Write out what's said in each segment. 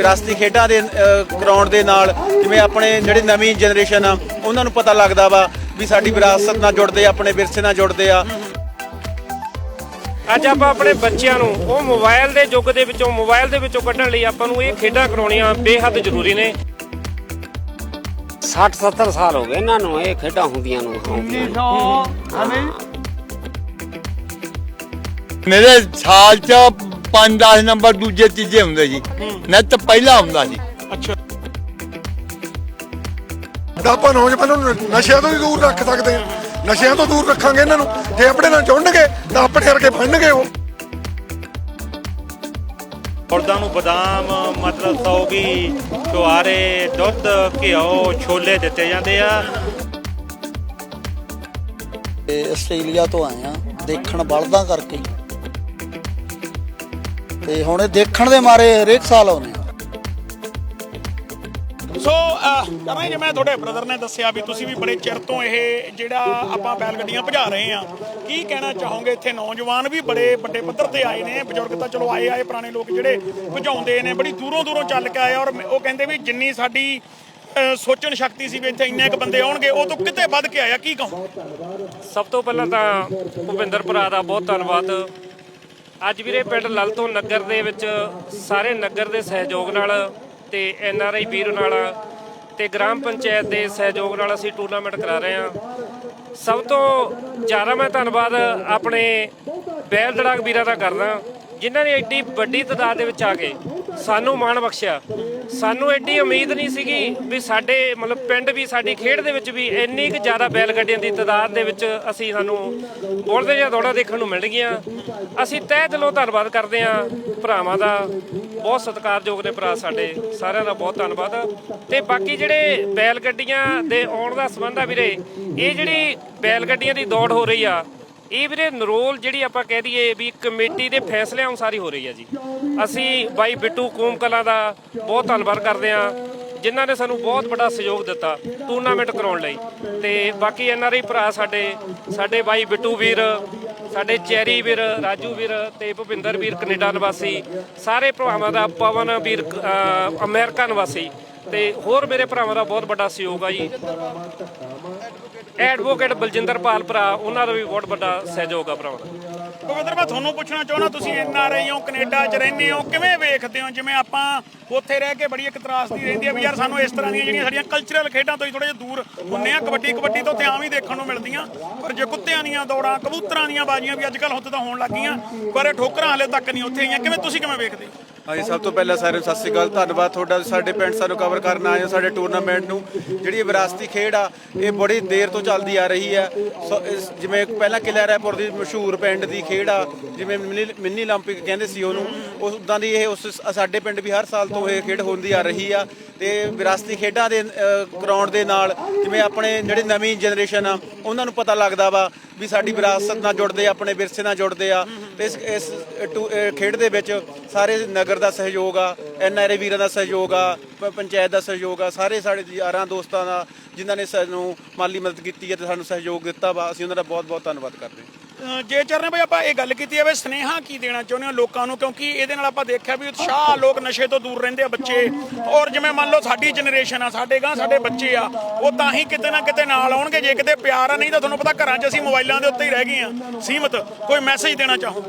ਵਿਰਾਸਤੀ ਖੇਡਾਂ ਦੇ ਕਰਾਉਣ ਦੇ ਨਾਲ ਜਿਵੇਂ ਆਪਣੇ ਜਿਹੜੀ ਨਵੀਂ ਜਨਰੇਸ਼ਨ ਆ ਉਹਨਾਂ ਨੂੰ ਪਤਾ ਲੱਗਦਾ ਵਾ ਵੀ ਸਾਡੀ ਵਿਰਾਸਤ ਨਾਲ ਜੁੜਦੇ ਆਪਣੇ ਵਿਰਸੇ ਨਾਲ ਜੁੜਦੇ ਆ। ਅੱਜ ਆਪਾਂ ਆਪਣੇ ਬੱਚਿਆਂ ਨੂੰ ਉਹ ਮੋਬਾਈਲ ਦੇ ਯੁੱਗ ਦੇ ਵਿੱਚੋਂ ਮੋਬਾਈਲ ਦੇ ਵਿੱਚੋਂ ਕੱਢਣ ਲਈ ਆਪਾਂ ਨੂੰ ਇਹ ਖੇਡਾਂ ਕਰਾਉਣੀਆਂ ਬੇਹੱਦ ਜ਼ਰੂਰੀ ਨੇ। 60 70 ਸਾਲ ਹੋ ਗਏ ਇਹਨਾਂ ਨੂੰ ਇਹ ਖੇਡਾਂ ਹੁੰਦੀਆਂ ਨੂੰ ਮੇਰੇ ਸਾਲ ਚ 5-10 ਨੰਬਰ ਦੂਜੇ ਤੀਜੇ ਹੁੰਦੇ ਜੀ। ਨਿੱਤ ਪਹਿਲਾ ਹੁੰਦਾ ਸੀ ਤਾਂ ਆਪਾਂ ਨੌਜਵਾਨਾਂ ਨੂੰ ਨਸ਼ਿਆਂ ਤੋਂ ਵੀ ਦੂਰ ਰੱਖ ਸਕਦੇ ਹਾਂ। ਨਸ਼ਿਆਂ ਤੋਂ ਦੂਰ ਰੱਖਾਂਗੇ ਇਹਨਾਂ ਨੂੰ। ਜੇ ਆਪਣੇ ਨਾਲ ਜੁੜਨਗੇ ਤਾਂ ਆਪਣੇ ਵਰਗੇ ਬਣਨਗੇ ਉਹ। ਔਰਤਾਂ ਨੂੰ ਬਦਾਮ ਮਤਲਬ ਸੌਗੀ ਛੁਆਰੇ ਦੁੱਧ ਘਿਓ ਛੋਲੇ ਦਿੱਤੇ ਜਾਂਦੇ ਆ। ਆਸਟ੍ਰੇਲੀਆ ਤੋਂ ਆਏ ਆ ਦੇਖਣ ਬਲਦਾਂ ਕਰਕੇ। ਤੇ ਹੁਣ ਇਹ ਦੇਖਣ ਦੇ ਮਾਰੇ ਹਰੇਕ ਸਾਲ ਆਉਂਦੇ ਆ। ਸੋ ਕਰਾਂ ਜਿਵੇਂ ਤੁਹਾਡੇ ਬ੍ਰਦਰ ਨੇ ਦੱਸਿਆ ਵੀ ਤੁਸੀਂ ਵੀ ਬੜੇ ਚਿਰ ਤੋਂ ਇਹ ਜਿਹੜਾ ਆਪਾਂ ਬੈਲ ਗੱਡੀਆਂ ਭਜਾ ਰਹੇ ਆ ਕੀ ਕਹਿਣਾ ਚਾਹੋਗੇ? ਇੱਥੇ ਨੌਜਵਾਨ ਵੀ ਬੜੇ ਵੱਡੇ ਪੱਧਰ ਤੇ ਆਏ ਨੇ। ਬਜ਼ੁਰਗ ਤਾਂ ਚਲੋ ਆਏ ਆਏ ਪੁਰਾਣੇ ਲੋਕ ਜਿਹੜੇ ਭਜਾਉਂਦੇ ਨੇ ਬੜੀ ਦੂਰੋਂ ਦੂਰੋਂ ਚੱਲ ਕੇ ਆਏ ਔਰ ਉਹ ਕਹਿੰਦੇ ਵੀ ਜਿੰਨੀ ਸਾਡੀ ਸੋਚਣ ਸ਼ਕਤੀ ਸੀ ਵੀ ਇੱਥੇ ਇੰਨੇ ਕੁ ਬੰਦੇ ਆਉਣਗੇ ਉਹ ਤੋਂ ਕਿਤੇ ਵੱਧ ਕੇ ਆਇਆ। ਕੀ ਕਹੋ ਸਭ ਤੋਂ ਪਹਿਲਾਂ ਤਾਂ ਭੁਪਿੰਦਰ ਭਰਾ ਦਾ ਬਹੁਤ ਧੰਨਵਾਦ। ਅੱਜ ਵੀਰੇ ਪਿੰਡ ਲਲਤੋਂ ਨਗਰ ਦੇ ਵਿੱਚ ਸਾਰੇ ਨਗਰ ਦੇ ਸਹਿਯੋਗ ਨਾਲ ਤੇ ਐਨ ਆਰ ਆਈ ਵੀਰ ਨਾਲ ਤੇ ਗ੍ਰਾਮ ਪੰਚਾਇਤ ਦੇ ਸਹਿਯੋਗ ਨਾਲ ਅਸੀਂ ਟੂਰਨਾਮੈਂਟ ਕਰਾ ਰਹੇ ਹਾਂ। ਸਭ ਤੋਂ ਜ਼ਿਆਦਾ ਮੈਂ ਧੰਨਵਾਦ ਆਪਣੇ ਬੈਲ ਦੜਾਕ ਵੀਰਾਂ ਦਾ ਕਰਦਾ, ਜਿਨ੍ਹਾਂ ਨੇ ਐਡੀ ਵੱਡੀ ਤਾਦਾਦ ਦੇ ਵਿੱਚ ਆ ਕੇ ਸਾਨੂੰ ਮਾਣ ਬਖਸ਼ਿਆ। ਸਾਨੂੰ ਐਡੀ ਉਮੀਦ ਨਹੀਂ ਸੀਗੀ ਵੀ ਸਾਡੇ ਮਤਲਬ ਪਿੰਡ ਵੀ, ਸਾਡੀ ਖੇਡ ਦੇ ਵਿੱਚ ਵੀ ਇੰਨੀ ਕੁ ਜ਼ਿਆਦਾ ਬੈਲ ਗੱਡੀਆਂ ਦੀ ਤਾਦਾਦ ਦੇ ਵਿੱਚ ਅਸੀਂ ਸਾਨੂੰ ਬੋਲਦੇ ਜਾਂ ਦੌੜਾ ਦੇਖਣ ਨੂੰ ਮਿਲਣਗੀਆਂ ਅਸੀਂ ਤਹਿ ਦਿਲੋਂ ਧੰਨਵਾਦ ਕਰਦੇ ਹਾਂ ਭਰਾਵਾਂ ਦਾ। ਬਹੁਤ ਸਤਿਕਾਰਯੋਗ ਨੇ ਭਰਾ ਸਾਡੇ, ਸਾਰਿਆਂ ਦਾ ਬਹੁਤ ਧੰਨਵਾਦ। ਤੇ ਬਾਕੀ ਜਿਹੜੇ ਬੈਲ ਗੱਡੀਆਂ ਦੇ ਆਉਣ ਦਾ ਸੰਬੰਧ ਆ ਵੀਰੇ, ਇਹ ਜਿਹੜੀ ਬੈਲ ਗੱਡੀਆਂ ਦੀ ਦੌੜ ਹੋ ਰਹੀ ਆ ਇਹ ਵੀਰੇ ਨਰੋਲ ਜਿਹੜੀ ਆਪਾਂ ਕਹਿ ਦਈਏ ਵੀ ਕਮੇਟੀ ਦੇ ਫੈਸਲੇ ਅਨੁਸਾਰ ਹੀ ਹੋ ਰਹੀ ਹੈ ਜੀ। ਅਸੀਂ ਬਾਈ ਬਿੱਟੂ ਕੂਮ ਕਲਾਂ ਦਾ ਬਹੁਤ ਧੰਨਵਾਦ ਕਰਦੇ ਹਾਂ ਜਿਨ੍ਹਾਂ ਨੇ ਸਾਨੂੰ ਬਹੁਤ ਵੱਡਾ ਸਹਿਯੋਗ ਦਿੱਤਾ ਟੂਰਨਾਮੈਂਟ ਕਰਾਉਣ ਲਈ। ਤੇ ਬਾਕੀ ਐਨਆਰਆਈ ਭਰਾ ਸਾਡੇ ਸਾਡੇ ਬਾਈ ਬਿੱਟੂ ਵੀਰ ਸਾਡੇ ਚੈਰੀ ਵੀਰ ਰਾਜੂ ਵੀਰ ਤੇ ਭੁਪਿੰਦਰ ਵੀਰ ਕੈਨੇਡਾ ਨਿਵਾਸੀ ਸਾਰੇ ਭਰਾਵਾਂ ਦਾ ਪਵਨ ਵੀਰ ਅਹ, ਅਮਰੀਕਾ ਨਿਵਾਸੀ। ਤੇ ਹੋਰ ਮੇਰੇ ਭਰਾਵਾਂ ਦਾ ਬਹੁਤ ਵੱਡਾ ਸਹਿਯੋਗ ਆ ਜੀ। ਐਡਵੋਕੇਟ ਬਲਜਿੰਦਰ ਪਾਲ ਭਰਾ, ਉਹਨਾਂ ਦਾ ਵੀ ਬਹੁਤ ਵੱਡਾ ਸਹਿਯੋਗ ਆ ਭਰਾਵਾਂ ਦਾ। ਪਵਿੱਤਰ ਮੈਂ ਤੁਹਾਨੂੰ ਪੁੱਛਣਾ ਚਾਹੁੰਦਾ, ਤੁਸੀਂ ਐਨ ਆਰ ਆਈ ਹੋ, ਕੈਨੇਡਾ 'ਚ ਰਹਿੰਦੇ ਹੋ, ਕਿਵੇਂ ਵੇਖਦੇ ਹੋ? ਜਿਵੇਂ ਆਪਾਂ ਉੱਥੇ ਰਹਿ ਕੇ ਬੜੀ ਇੱਕ ਤਰਾਸਦੀ ਰਹਿੰਦੀ ਆ ਵੀ ਯਾਰ ਸਾਨੂੰ ਇਸ ਤਰ੍ਹਾਂ ਦੀਆਂ ਜਿਹੜੀਆਂ ਸਾਡੀਆਂ ਕਲਚਰਲ ਖੇਡਾਂ ਤੋਂ ਹੀ ਥੋੜੇ ਜਿਹਾ ਦੂਰ ਹੁੰਨੇ ਆ, ਕਬੱਡੀ ਕਬੱਡੀ ਤੋਂ ਤੇ ਆਮ ਹੀ ਦੇਖਣ ਨੂੰ ਮਿਲਦੀਆਂ। ਪਰ ਜੇ ਕੁੱਤਿਆਂ ਦੀਆਂ ਦੌੜਾਂ, ਕਬੂਤਰਾਂ ਦੀਆਂ ਬਾਜ਼ੀਆਂ ਵੀ ਅੱਜ ਕੱਲ੍ਹ ਹੁਣ ਤਾਂ ਹੋਣ ਲੱਗੀਆਂ, ਪਰ ਇਹ ਠੋਕਰਾਂ ਹਲੇ ਤੱਕ ਨਹੀਂ ਉੱਥੇ ਆਈਆਂ, ਕਿਵੇਂ ਤੁਸੀਂ ਕਿਵੇਂ ਵੇਖਦੇ ਹੋ? ਹਾਂਜੀ ਸਭ ਤੋਂ ਪਹਿਲਾਂ ਸਾਰਿਆਂ ਨੂੰ ਸਤਿ ਸ਼੍ਰੀ ਅਕਾਲ ਧੰਨਵਾਦ ਤੁਹਾਡਾ ਸਾਡੇ ਪਿੰਡ ਸਾਨੂੰ ਕਵਰ ਕਰਨ ਆਏ ਹੋ ਸਾਡੇ ਟੂਰਨਾਮੈਂਟ ਨੂੰ ਜਿਹੜੀ ਇਹ ਵਿਰਾਸਤੀ ਖੇਡ ਆ ਇਹ ਬੜੀ ਦੇਰ ਤੋਂ ਚੱਲਦੀ ਆ ਰਹੀ ਹੈ ਸੋ ਇਸ- ਜਿਵੇਂ ਪਹਿਲਾਂ ਕਿਲ੍ਹਾ ਰਾਏਪੁਰ ਦੀ ਮਸ਼ਹੂਰ ਪਿੰਡ ਦੀ ਖੇਡ ਆ ਜਿਵੇਂ ਮਿਨੀ ਮਿੰਨੀ 올림픽 ਕਹਿੰਦੇ ਸੀ ਉਹਨੂੰ ਉਸ ਉਦਾਂ ਦੀ ਇਹ ਉਸ ਸਾਡੇ ਪਿੰਡ ਵੀ ਹਰ ਸਾਲ ਤੋਂ ਇਹ ਖੇਡ ਹੁੰਦੀ ਆ ਰਹੀ ਆ ਤੇ ਵਿਰਾਸਤੀ ਖੇਡਾਂ ਦੇ ਅ, ਕਰਾਉਣ ਦੇ ਨਾਲ ਜਿਵੇਂ ਆਪਣੇ ਜਿਹੜੀ ਨਵੀਂ ਜਨਰੇਸ਼ਨ ਆ ਉਹਨਾਂ ਨੂੰ ਪਤਾ ਲੱਗਦਾ ਵਾ ਵੀ ਸਾਡੀ ਵਿਰਾਸਤ ਨਾਲ ਜੁੜਦੇ ਆ, ਆਪਣੇ ਵਿਰਸੇ ਨਾਲ ਜੁੜਦੇ ਆ। ਤੇ ਇਸ ਇਸ ਟੂ- ਖੇਡ ਦੇ ਵਿੱਚ ਸਾਰੇ ਨਗਰ ਦਾ ਸਹਿਯੋਗ ਆ ਐਨਆਰਏ ਵੀਰਾਂ ਦਾ ਸਹਿਯੋਗ ਆ, ਪ- ਪੰਚਾਇਤ ਦਾ ਸਹਿਯੋਗ ਆ, ਸਾਰੇ ਸਾਡੇ ਯਾਰਾਂ ਦੋਸਤਾਂ ਦਾ ਜਿਨ੍ਹਾਂ ਨੇ ਸਾਨੂੰ ਮਾਲੀ ਮਦਦ ਕੀਤੀ ਹੈ ਤੇ ਸਾਨੂੰ ਸਹਿਯੋਗ ਦਿੱਤਾ ਵਾ, ਅਸੀਂ ਉਹਨਾਂ ਦਾ ਬਹੁਤ ਬਹੁਤ ਧੰਨਵਾਦ ਕਰਦੇ ਹਾਂ। ਜੇ ਚਰਨ ਭਾਈ ਆਪਾਂ ਇਹ ਗੱਲ ਕੀਤੀ ਹੈ ਵੀ ਸਨੇਹਾ ਕੀ ਦੇਣਾ ਚਾਹੁੰਦੇ ਹੋ ਲੋਕਾਂ ਨੂੰ? ਕਿਉਂਕਿ ਇਹਦੇ ਨਾਲ ਆਪਾਂ ਦੇਖਿਆ ਵੀ ਉਤਸ਼ਾਹ ਲੋਕ ਨਸ਼ੇ ਤੋਂ ਦੂਰ ਰਹਿੰਦੇ ਆ ਬੱਚੇ। ਔਰ ਜਿਵੇਂ ਮੰਨ ਲਓ ਸਾਡੀ ਜਨਰੇਸ਼ਨ ਆ, ਸਾਡੇ ਗਾਂ ਸਾਡੇ ਬੱਚੇ ਆ, ਉਹ ਤਾਂ ਹੀ ਕਿਤੇ ਨਾ ਕਿਤੇ ਨਾਲ ਆਉਣਗੇ। ਜੇ ਕਿਤੇ ਪਿਆਰ ਆ, ਨਹੀਂ ਤਾਂ ਤੁਹਾਨੂੰ ਪਤਾ ਘਰਾਂ 'ਚ ਅਸੀਂ ਮੋਬਾਈਲਾਂ ਦੇ ਉੱਤੇ ਹੀ ਰਹਿ ਗਏ ਆ। ਸੀਮਤ, ਕੋਈ ਮੈਸੇਜ ਦੇਣਾ ਚਾਹੋ?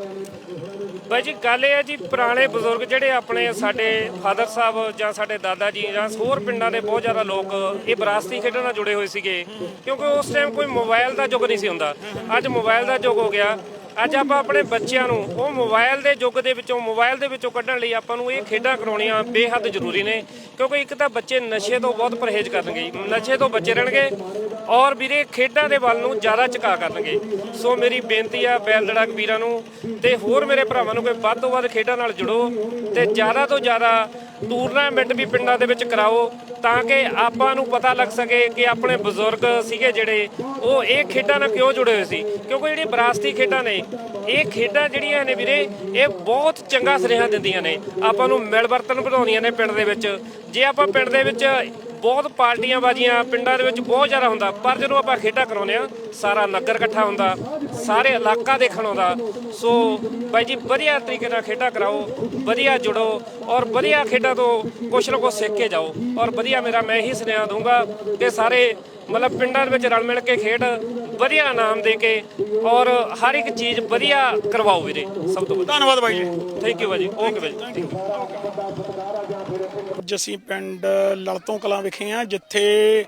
ਬਾਈ ਜੀ, ਗੱਲ ਇਹ ਹੈ ਜੀ, ਪੁਰਾਣੇ ਬਜ਼ੁਰਗ ਜਿਹੜੇ ਆਪਣੇ ਸਾਡੇ ਫਾਦਰ ਸਾਹਿਬ ਜਾਂ ਸਾਡੇ ਦਾਦਾ ਜੀ ਜਾਂ ਹੋਰ ਪਿੰਡਾਂ ਦੇ ਬਹੁਤ ਜ਼ਿਆਦਾ ਲੋਕ ਇਹ ਵਿਰਾਸਤੀ ਖੇਡਾਂ ਨਾਲ ਜੁੜੇ ਹੋਏ ਸੀਗੇ। ਕਿਉਂਕਿ ਉਸ ਟਾਈਮ ਕੋਈ ਮੋਬਾਈਲ ਦਾ ਯੁੱਗ ਨਹੀਂ ਸੀ ਹੁੰਦਾ। ਅੱਜ ਮੋਬਾਈਲ ਦਾ ਯੁੱਗ ਹੋ ਗਿਆ। ਅੱਜ ਆਪਾਂ ਆਪਣੇ ਬੱਚਿਆਂ ਨੂੰ, ਉਹ ਮੋਬਾਈਲ ਦੇ ਯੁੱਗ ਦੇ ਵਿੱਚੋਂ, ਮੋਬਾਈਲ ਦੇ ਵਿੱਚੋਂ ਕੱਢਣ ਲਈ ਆਪਾਂ ਨੂੰ ਇਹ ਖੇਡਾਂ ਕਰਾਉਣੀਆਂ ਬੇਹੱਦ ਜ਼ਰੂਰੀ ਨੇ, ਕਿਉਂਕਿ ਇੱਕ ਤਾਂ ਬੱਚੇ ਨਸ਼ੇ ਤੋਂ ਬਹੁਤ ਪਰਹੇਜ਼ ਕਰਨਗੇ, ਨਸ਼ੇ ਤੋਂ ਬਚੇ ਰਹਿਣਗੇ ਔਰ ਵੀਰੇ ਖੇਡਾਂ ਦੇ ਵੱਲ ਨੂੰ ਜ਼ਿਆਦਾ ਝੁਕਾ ਕਰਨਗੇ। ਸੋ ਮੇਰੀ ਬੇਨਤੀ ਆ ਬੈਲ ਲੜਾਕ ਵੀਰਾਂ ਨੂੰ ਤੇ ਹੋਰ ਮੇਰੇ ਭਰਾਵਾਂ ਨੂੰ ਕਿ ਵੱਧ ਤੋਂ ਵੱਧ ਖੇਡਾਂ ਨਾਲ ਜੁੜੋ ਤੇ ਜ਼ਿਆਦਾ ਤੋਂ ਜ਼ਿਆਦਾ ਟੂਰਨਾਮੈਂਟ ਵੀ ਪਿੰਡਾਂ ਦੇ ਵਿੱਚ ਕਰਾਓ। ਤਾਂ ਕਿ ਆਪਾਂ ਨੂੰ ਪਤਾ ਲੱਗ ਸਕੇ ਕਿ ਆਪਣੇ ਬਜ਼ੁਰਗ ਸੀਗੇ ਜਿਹੜੇ, ਉਹ ਇਹ ਖੇਡਾਂ ਨਾਲ ਕਿਉਂ ਜੁੜੇ ਹੋਏ ਸੀ? ਕਿਉਂਕਿ ਜਿਹੜੀ ਵਿਰਾਸਤੀ ਖੇਡਾਂ ਨੇ, ਇਹ ਖੇਡਾਂ ਜਿਹੜੀਆਂ ਨੇ ਵੀਰੇ, ਇਹ ਬਹੁਤ ਚੰਗਾ ਸੁਨੇਹਾ ਦਿੰਦੀਆਂ ਨੇ। ਆਪਾਂ ਨੂੰ ਮਿਲ ਵਰਤਨ ਵਧਾਉਂਦੀਆਂ ਨੇ ਪਿੰਡ ਦੇ ਵਿੱਚ। ਜੇ ਆਪਾਂ ਪਿੰਡ ਦੇ ਵਿੱਚ ਬਹੁਤ ਪਾਰਟੀਆਂ ਬਾਜੀਆਂ ਪਿੰਡਾਂ ਦੇ ਵਿੱਚ ਬਹੁਤ ਜ਼ਿਆਦਾ ਹੁੰਦਾ, ਪਰ ਜਦੋਂ ਆਪਾਂ ਖੇਡਾਂ ਕਰਾਉਂਦੇ ਆ ਸਾਰਾ ਨਗਰ ਇਕੱਠਾ ਹੁੰਦਾ, ਸਾਰੇ ਇਲਾਕਾ ਦੇਖਣ ਆਉਂਦਾ। ਸੋ ਬਾਈ ਜੀ, ਵਧੀਆ ਤਰੀਕੇ ਨਾਲ ਖੇਡਾਂ ਕਰਾਓ, ਵਧੀਆ ਜੁੜੋ ਔਰ ਵਧੀਆ ਖੇਡਾਂ ਤੋਂ ਕੁਛ ਨਾ ਕੁਛ ਸਿੱਖ ਕੇ ਜਾਓ। ਔਰ ਵਧੀਆ ਮੇਰਾ, ਮੈਂ ਇਹੀ ਸੁਨੇਹਾ ਦੂੰਗਾ ਕਿ ਸਾਰੇ ਮਤਲਬ ਪਿੰਡਾਂ ਦੇ ਵਿੱਚ ਰਲ ਮਿਲ ਕੇ ਖੇਡ ਵਧੀਆ ਇਨਾਮ ਦੇ ਕੇ ਔਰ ਹਰ ਇੱਕ ਚੀਜ਼ ਵਧੀਆ ਕਰਵਾਓ ਵੀਰੇ ਸਭ ਤੋਂ ਵਧੀਆ ਧੰਨਵਾਦ ਬਾਈ ਜੀ। ਥੈਂਕ ਯੂ ਬਾਈ ਜੀ ਓਕੇ ਬਾਈ ਜੀ ਅੱਜ ਅਸੀਂ ਪਿੰਡ ਲਲਤੋਂ ਕਲਾਂ ਵਿਖੇ ਆ ਜਿੱਥੇ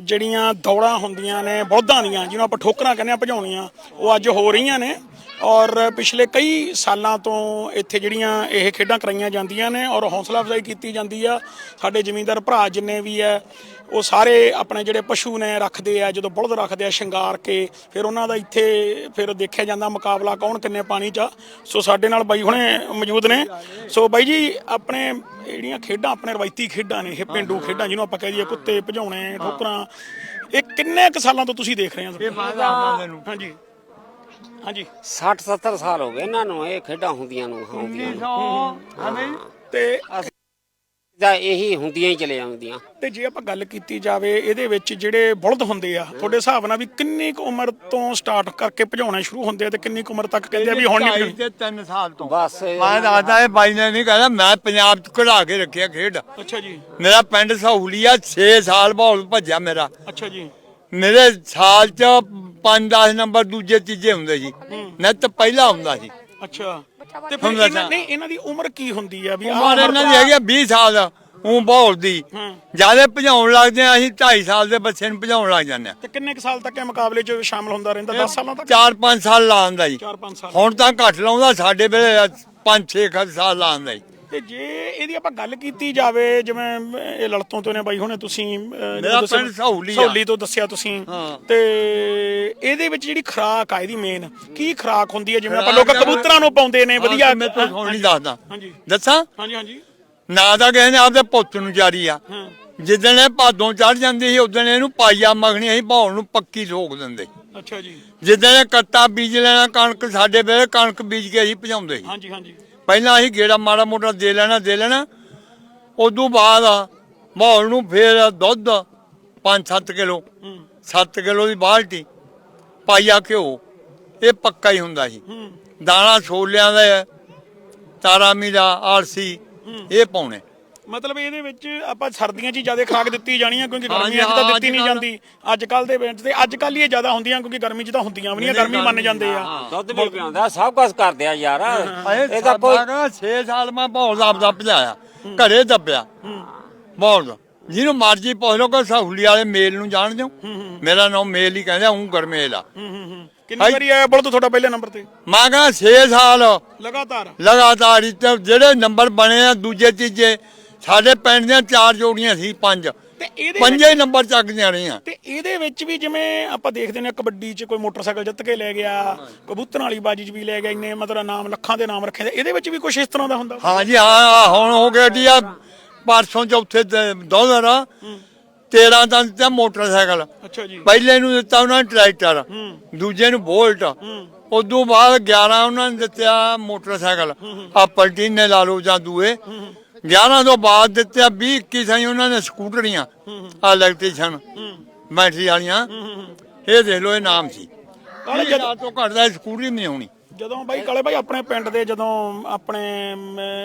ਜਿਹੜੀਆਂ ਦੌੜਾਂ ਹੁੰਦੀਆਂ ਨੇ ਬਲਦਾਂ ਦੀਆਂ ਜਿਹਨੂੰ ਆਪਾਂ ਠੋਕਰਾਂ ਕਹਿੰਦੇ ਆ ਭਜਾਉਣੀਆਂ ਉਹ ਅੱਜ ਹੋ ਰਹੀਆਂ ਨੇ। ਔਰ ਪਿਛਲੇ ਕਈ ਸਾਲਾਂ ਤੋਂ ਇੱਥੇ ਜਿਹੜੀਆਂ ਇਹ ਖੇਡਾਂ ਕਰਾਈਆਂ ਜਾਂਦੀਆਂ ਨੇ ਔਰ ਹੌਸਲਾ ਅਫਜ਼ਾਈ ਕੀਤੀ ਜਾਂਦੀ ਆ। ਸਾਡੇ ਜ਼ਮੀਂਦਾਰ ਭਰਾ ਜਿੰਨੇ ਵੀ ਆ ਉਹ ਸਾਰੇ ਆਪਣੇ ਜਿਹੜੇ ਪਸ਼ੂ ਨੇ ਰੱਖਦੇ ਆ ਜਦੋਂ ਬਲਦ ਰੱਖਦੇ ਆ ਸ਼ਿੰਗਾਰ ਕੇ ਫਿਰ ਉਹਨਾਂ ਦਾ ਇੱਥੇ ਫਿਰ ਦੇਖਿਆ ਜਾਂਦਾ ਮੁਕਾਬਲਾ ਕੌਣ ਕਿੰਨੇ ਪਾਣੀ 'ਚ ਸੋ ਸਾਡੇ ਨਾਲ ਬਾਈ ਹੁਣੇ ਮੌਜੂਦ ਨੇ। ਸੋ ਬਾਈ ਜੀ ਆਪਣੇ ਜਿਹੜੀਆਂ ਖੇਡਾਂ ਆਪਣੇ ਰਵਾਇਤੀ ਖੇਡਾਂ ਨੇ ਇਹ ਪਿੰਡੂ ਖੇਡਾਂ ਜਿਹਨੂੰ ਆਪਾਂ ਕਹਿ ਦਈਏ ਕੁੱਤੇ ਭਜਾਉਣੇ ਠੋਕਰਾਂ ਇਹ ਕਿੰਨੇ ਕੁ ਸਾਲਾਂ ਤੋਂ ਤੁਸੀਂ ਦੇਖ ਰਹੇ ਹੋ ਹਾਂਜੀ। ਹਾਂਜੀ। 60 70 ਸਾਲ ਹੋ ਗਏ ਇਹਨਾਂ ਨੂੰ ਇਹ ਖੇਡਾਂ ਹੁੰਦੀਆਂ ਨੂੰ ਹੁੰਦੀਆਂ ਨੂੰ। ਤੇ ਜਾਂ ਇਹੀ ਹੁੰਦੀਆਂ ਹੀ ਚਲੇ ਜਾਂਦੀਆਂ। ਤੇ ਜੇ ਆਪਾਂ ਗੱਲ ਕੀਤੀ ਜਾਵੇ ਇਹਦੇ ਵਿੱਚ ਜਿਹੜੇ ਬਲਦ ਹੁੰਦੇ ਆ ਤੁਹਾਡੇ ਹਿਸਾਬ ਨਾਲ ਵੀ ਕਿੰਨੀ ਕੁ ਉਮਰ ਤੋਂ ਸਟਾਰਟ ਕਰਕੇ ਭਜਾਉਣਾ ਸ਼ੁਰੂ ਹੁੰਦੇ ਆ ਤੇ ਕਿੰਨੀ ਕੁ ਉਮਰ ਤੱਕ ਕਹਿੰਦੇ ਆ ਵੀ ਹੁਣ ਨਹੀਂ ਤੇ 3 ਸਾਲ ਤੋਂ। ਬਸ ਮੈਂ ਦੱਸਦਾ ਇਹ ਬਾਈ ਨੇ ਨਹੀਂ ਕਹਿੰਦਾ ਮੈਂ ਪੰਜਾਬ ਚ ਕਢਾ ਕੇ ਰੱਖਿਆ ਖੇਡ। ਅੱਛਾ ਜੀ। ਮੇਰਾ ਪਿੰਡ ਸਹੂਲੀਆ 6 ਸਾਲ ਬਾਅਦ ਭੱਜਿਆ ਮੇਰਾ। ਅੱਛਾ ਜੀ। ਮੇਰੇ ਸਾਲ ਚ 5-10 ਨੰਬਰ ਦੂਜੇ ਤੀਜੇ ਹੁੰਦੇ ਸੀ। ਨਿੱਤ ਪਹਿਲਾ ਹੁੰਦਾ ਸੀ। ਅੱਛਾ। ਤੇ ਫਿਰ ਇਹਨਾਂ। ਨਹੀਂ ਇਹਨਾਂ ਦੀ ਉਮਰ ਕੀ ਹੁੰਦੀ ਆ ਵੀ ਆਹ ਉਮਰ ਇਹਨਾਂ ਦੀ ਹੈਗੀ 20 ਸਾਲ ਉਹ ਬਹੌਲ ਦੀ। ਜ਼ਿਆਦਾ ਭਜਾਉਣ ਲੱਗਦੇ ਆ ਅਸੀਂ 2.5 ਸਾਲ ਦੇ ਬੱਚੇ ਨੂੰ ਭਜਾਉਣ ਲੱਗ ਜਾਂਦੇ ਆ। ਤੇ ਕਿੰਨੇ ਕੁ ਸਾਲ ਤੱਕ ਇਹ ਮੁਕਾਬਲੇ 'ਚ ਸ਼ਾਮਲ ਹੁੰਦਾ ਰਹਿੰਦਾ? 10 ਸਾਲਾਂ ਤੱਕ? 4-5 ਸਾਲ ਲਾਉਂਦਾ ਜੀ। 4-5 ਸਾਲ। ਹੁਣ ਤਾਂ ਘੱਟ ਲਾਉਂਦਾ ਸਾਡੇ ਵੇਲੇ 5-6 ਸਾਲ ਲਾਉਂਦਾ ਜੀ। ਤੇ ਜੇ ਇਹਦੀ ਆਪਾਂ ਗੱਲ ਕੀਤੀ ਜਾਵੇ ਜਿਵੇਂ ਇਹ ਲੜਤੋਂ ਤੋਂ ਨੇ ਬਾਈ ਹੁਣੇ ਤੁਸੀਂ ਮੇਰਾ ਜਦੋਂ ਦੱਸਿਆ- ਪਿੰਡ ਸਹੌਲੀ ਆ। ਸਹੌਲੀ ਤੋਂ ਦੱਸਿਆ ਤੁਸੀਂ ਤੇ ਇਹਦੇ ਵਿੱਚ ਜਿਹੜੀ ਖਰਾਕ ਆ ਇਹਦੀ ਮੇਨ ਕੀ ਖਰਾਕ ਹੁੰਦੀ ਹੈ? ਜਿਵੇਂ ਆਪਾਂ ਲੋਕ ਕਬੂਤਰਾਂ ਨੂੰ ਪਾਉਂਦੇ ਨੇ ਵਧੀਆ। ਮੈਂ ਨਹੀਂ ਦੱਸਦਾ। ਹਾਂਜੀ। ਦੱਸਾਂ? ਹਾਂਜੀ ਹਾਂਜੀ। ਨਾ ਤਾਂ ਕਿਸੇ ਨੇ ਆਪਦੇ ਪੁੱਤ ਨੂੰ ਜਾਰੀ ਆ। ਜਿੱਦਣ ਇਹ ਭਾਦੋਂ ਚੜ ਜਾਂਦੀ ਸੀ ਉਦੋਂ ਇਹਨੂੰ ਪਾਈਆ ਮਗਣੀ ਅਸੀਂ ਭੌਣ ਨੂੰ ਪੱਕੀ ਠੋਕ ਦਿੰਦੇ। ਅੱਛਾ ਜੀ। ਜਿੱਦਣ ਇਹ ਕੱਟਾ ਬੀਜ ਲੈਣਾ ਕਣਕ ਸਾਡੇ ਵੇਲੇ ਕਣਕ ਬੀਜ ਕੇ ਅਸੀਂ ਭਜਾਉਂਦੇ ਸੀ। ਹਾਂਜੀ ਹਾਂਜੀ। ਪਹਿਲਾਂ ਅਸੀਂ ਗੇੜਾ ਮਾੜਾ ਮੋਟਾ ਦੇ ਲੈਣਾ ਦੇ ਲੈਣਾ। ਉਦੋਂ ਬਾਅਦ ਭੌਣ ਨੂੰ ਫੇਰ ਦੁੱਧ 5-7 ਕਿਲੋ 7 ਕਿਲੋ ਦੀ ਬਾਲਟੀ ਪਾਈਆ ਘਿਓ। ਇਹ ਪੱਕਾ ਹੀ ਹੁੰਦਾ ਸੀ। ਦਾਣਾ ਛੋਲਿਆਂ ਦਾ ਤਾਰਾਮੀ ਦਾ ਆਰਸੀ ਇਹ ਪਾਉਣੇ। ਮਤਲਬ ਇਹਦੇ ਵਿੱਚ ਆਪਾਂ ਸਰਦੀਆਂ 'ਚ ਹੀ ਜ਼ਿਆਦਾ ਖਰਾਕ ਦਿੱਤੀ ਜਾਣੀ ਹੈ ਕਿਉਂਕਿ ਹਾਂਜੀ, ਗਰਮੀਆਂ 'ਚ ਤਾਂ ਹਾਂ, ਦਿੱਤੀ ਨਹੀਂ ਅੱਜ ਜਾਂਦੀ। ਅੱਜ ਕੱਲ ਦੇ ਵਿੱਚ ਤੇ ਅੱਜ ਕੱਲ ਹੀ ਇਹ ਜ਼ਿਆਦਾ ਹੁੰਦੀਆਂ ਕਿਉਂਕਿ ਗਰਮੀ 'ਚ ਤਾਂ ਹੁੰਦੀਆਂ ਵੀ ਨਹੀਂ ਗਰਮੀ ਮੰਨ ਜਾਂਦੇ ਆ। ਦੁੱਧ ਵੀ ਪਿਆਉਂਦਾ ਸਭ ਕੁਝ ਕਰਦੇ ਆ ਯਾਰ। ਇਹ ਤਾਂ ਕੋਈ 6 ਸਾਲ ਮੈਂ ਭੌਲ ਦਾ ਆਪਦਾ ਭਜਾਇਆ ਘਰੇ ਦੱਬਿਆ। ਭੌਲ ਜਿਹਨੂੰ ਮਰਜ਼ੀ ਪੁੱਛ ਲਓ ਕਿ ਸਹੂਲੀ ਵਾਲੇ ਮੇਲ ਨੂੰ ਜਾਣਦੇ ਹੋ ਮੇਰਾ ਨਾਮ ਮੇਲ ਹੀ ਕਹਿੰਦੇ ਹੂੰ ਗਰਮੇਲ ਆ ਕਿੰਨੀ ਵਾਰੀ ਆਇਆ ਬੋਲ ਤੁਹਾਡਾ ਪਹਿਲੇ ਨੰਬਰ ਤੇ? ਮੈਂ ਕਹਿੰਦਾ 6 ਸਾਲ ਲਗਾਤਾਰ। ਲਗਾਤਾਰ ਹੀ ਤੇ ਜਿਹੜੇ ਨੰਬਰ ਬਣੇ ਆ ਦੂਜੇ ਤੀਜੇ ਸਾਡੇ ਪਿੰਡ ਦੀਆਂ ਚਾਰ ਜੋੜੀਆਂ ਸੀ ਪੰਜ। ਤੇ ਇਹਦੇ ਪੰਜੇ ਹੀ ਨੰਬਰ ਚੱਕਦੀਆਂ ਰਹੀਆਂ ਤੇ ਇਹਦੇ ਵਿੱਚ ਵੀ ਜਿਵੇਂ ਆਪਾਂ ਦੇਖਦੇ ਨੇ ਕਬੱਡੀ 'ਚ ਕੋਈ ਮੋਟਰਸਾਈਕਲ ਜਿੱਤ ਕੇ ਲੈ ਗਿਆ ਕਬੂਤਰਾਂ ਵਾਲੀ ਬਾਜੀ 'ਚ ਵੀ ਲੈ ਗਿਆ ਇੰਨੇ ਮਤਲਬ ਨਾਮ ਲੱਖਾਂ ਦੇ ਨਾਮ ਰੱਖੇ ਨੇ ਇਹਦੇ ਵਿੱਚ ਵੀ ਕੁਝ ਇਸ ਤਰ੍ਹਾਂ ਦਾ ਹੁੰਦਾ? ਹਾਂ ਆਹ ਹੁਣ ਹੋ ਗਿਆ ਜੀ ਆ ਪਰਸੋਂ ਚੌਥੇ ਦੋਦਰ 13 ਤਾਂ ਦਿੱਤਾ ਮੋਟਰਸਾਈਕਲ। ਅੱਛਾ ਜੀ। ਪਹਿਲੇ ਨੂੰ ਦਿੱਤਾ ਉਹਨਾਂ ਨੇ ਟਰੈਕਟਰ ਦੂਜੇ ਨੂੰ ਬੋਲਟ। ਉਦੋਂ ਬਾਅਦ 11 ਉਹਨਾਂ ਨੇ ਦਿੱਤਾ ਮੋਟਰਸਾਈਕਲ। ਆ ਪਲਟੀਨੇ ਲਾ ਲਓ ਜਾਂ ਦੂਏ। 11 ਤੋਂ ਬਾਅਦ ਦਿੱਤੇ 20 21 ਸਾਈ ਉਹਨਾਂ ਨੇ ਸਕੂਟਰੀਆਂ ਆ ਇਲੈਕਟ੍ਰੀਸ਼ੀਅਨ ਬੈਟਰੀ ਵਾਲੀਆਂ। ਇਹ ਦੇਖ ਲਓ ਇਹ ਨਾਮ ਸੀ। ਇਹ ਤੋਂ ਘੱਟ ਦਾ ਸਕੂਟਰੀ ਨਹੀਂ ਹੋਣੀ ਜਦੋਂ ਬਾਈ ਕਾਲੇ ਬਾਈ ਆਪਣੇ ਪਿੰਡ ਦੇ ਜਦੋਂ ਆਪਣੇ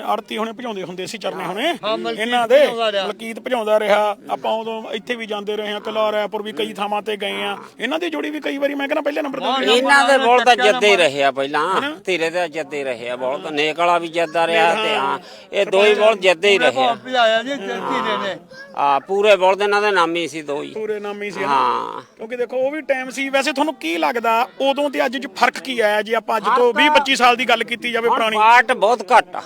ਆੜਤੀ ਹੁਣੇ ਭਜਾਉਂਦੇ ਹੁੰਦੇ ਸੀ ਚਰਨੇ ਹੁਣੇ ਇਹਨਾਂ ਦੇ। ਮਲਕੀਤ ਭਜਾਉਂਦਾ ਰਿਹਾ। ਆਪਾਂ ਉਦੋਂ ਇੱਥੇ ਵੀ ਜਾਂਦੇ ਰਹੇ ਹਾਂ ਕਲਾ ਰਾਏਪੁਰ ਵੀ ਕਈ ਥਾਵਾਂ ਤੇ ਗਏ ਆ ਇਹਨਾਂ ਦੀ ਜੋੜੀ ਵੀ ਕਈ ਵਾਰੀ ਮੈਂ ਕਹਿੰਦਾ ਪਹਿਲੇ ਨੰਬਰ ਤੇ। ਇਹਨਾਂ ਦੇ ਬੋਲ ਤਾਂ ਜਿੱਦੇ ਹੀ ਰਹੇ ਆ ਪਹਿਲਾਂ। ਧੀਰੇ ਦੇ ਜਿੱਦੇ ਹੀ ਰਹੇ ਆ ਬੋਲ ਤਾਂ ਨੇਕ ਵਾਲਾ ਵੀ ਜਿੱਦਾ ਰਿਹਾ ਤੇ ਹਾਂ ਇਹ ਦੋ ਹੀ ਬੋਲ ਜਿੱਦੇ ਹੀ ਰਹੇ ਆ। ਭਜਾਇਆ ਜੀ ਧੀਰੇ ਨੇ। ਆ ਪੂਰੇ ਬੋਲ ਦੇ ਇਹਨਾਂ ਦੇ ਨਾਮੀ ਸੀ ਦੋ ਹੀ ਪੂਰੇ ਨਾਮੀ ਸੀ ਹਾਂ। ਕਿਉਂਕਿ ਦੇਖੋ ਉਹ ਵੀ ਟਾਈਮ ਸੀ। ਵੈਸੇ ਤੁਹਾਨੂੰ ਕੀ ਲੱਗਦਾ ਉਦੋਂ ਤੇ ਅੱਜ 'ਚ ਫ਼ਰਕ ਕੀ ਆਇਆ ਜੇ ਆਪਾਂ ਅੱਜ ਤੋਂ 20 25 ਸਾਲ ਦੀ ਗੱਲ ਕੀਤੀ ਜਾਵੇ ਪੁਰਾਣੀ। ਪਾਰਟ ਬਹੁਤ ਘੱਟ ਆ।